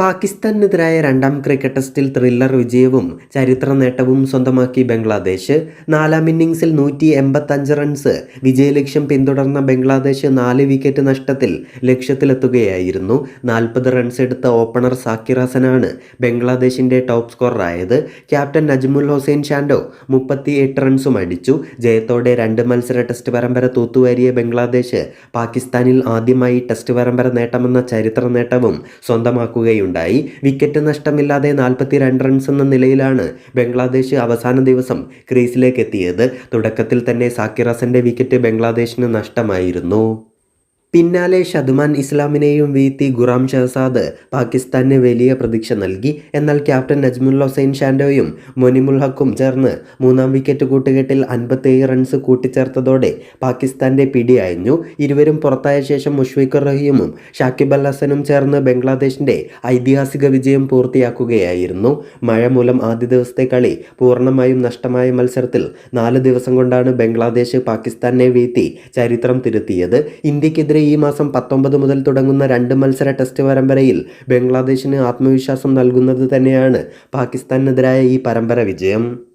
പാകിസ്ഥാനെതിരായ രണ്ടാം ക്രിക്കറ്റ് ടെസ്റ്റിൽ ത്രില്ലർ വിജയവും ചരിത്ര നേട്ടവും സ്വന്തമാക്കി ബംഗ്ലാദേശ്. നാലാം ഇന്നിംഗ്സിൽ നൂറ്റി എൺപത്തഞ്ച് റൺസ് വിജയലക്ഷ്യം പിന്തുടർന്ന ബംഗ്ലാദേശ് നാല് വിക്കറ്റ് നഷ്ടത്തിൽ ലക്ഷ്യത്തിലെത്തുകയായിരുന്നു. നാൽപ്പത് റൺസ് എടുത്ത ഓപ്പണർ സാക്കിർ ഹസനാണ് ബംഗ്ലാദേശിന്റെ ടോപ്പ് സ്കോററായത് ക്യാപ്റ്റൻ നജ്മുൽ ഹുസൈൻ ഷാൻഡോ മുപ്പത്തി എട്ട് റൺസും അടിച്ചു. ജയത്തോടെ രണ്ട് മത്സര ടെസ്റ്റ് പരമ്പര തൂത്തുവാരിയ ബംഗ്ലാദേശ് പാകിസ്ഥാനിൽ ആദ്യമായി ടെസ്റ്റ് പരമ്പര നേട്ടമെന്ന ചരിത്ര നേട്ടവും സ്വന്തമാക്കുകയുണ്ടായി വിക്കറ്റ് നഷ്ടമില്ലാതെ നാൽപ്പത്തി രണ്ട് റൺസ് എന്ന നിലയിലാണ് ബംഗ്ലാദേശ് അവസാന ദിവസം ക്രീസിലേക്ക് എത്തിയത് തുടക്കത്തിൽ തന്നെ സാക്കിർ ഹസന്റെ വിക്കറ്റ് ബംഗ്ലാദേശിന് നഷ്ടമായിരുന്നു. പിന്നാലെ ഷതുമാൻ ഇസ്ലാമിനെയും വീഴ്ത്തി ഗുറാം ഷഹസാദ് പാകിസ്ഥാന് വലിയ പ്രതീക്ഷ നൽകി. എന്നാൽ ക്യാപ്റ്റൻ നജ്മുൽ ഹുസൈൻ ഷാൻഡോയും മൊനിമുൽ ഹക്കും ചേർന്ന് മൂന്നാം വിക്കറ്റ് കൂട്ടുകെട്ടിൽ അൻപത്തേഴ് റൺസ് കൂട്ടിച്ചേർത്തതോടെ പാകിസ്ഥാന്റെ പിടി അയഞ്ഞു. ഇരുവരും പുറത്തായ ശേഷം മുഷ്ഫിഖുർ റഹീമും ഷാക്കിബ് അൽ ഹസനും ചേർന്ന് ബംഗ്ലാദേശിന്റെ ഐതിഹാസിക വിജയം പൂർത്തിയാക്കുകയായിരുന്നു. മഴ മൂലം ആദ്യ ദിവസത്തെ കളി പൂർണമായും നഷ്ടമായ മത്സരത്തിൽ നാല് ദിവസം കൊണ്ടാണ് ബംഗ്ലാദേശ് പാകിസ്ഥാനെ വീഴ്ത്തി ചരിത്രം തിരുത്തിയത്. ഇന്ത്യക്കെതിരെ ഈ മാസം പത്തൊമ്പത് മുതൽ തുടങ്ങുന്ന രണ്ട് മത്സര ടെസ്റ്റ് പരമ്പരയിൽ ബംഗ്ലാദേശിന് ആത്മവിശ്വാസം നൽകുന്നത് തന്നെയാണ് പാകിസ്ഥാനെതിരായ ഈ പരമ്പര വിജയം.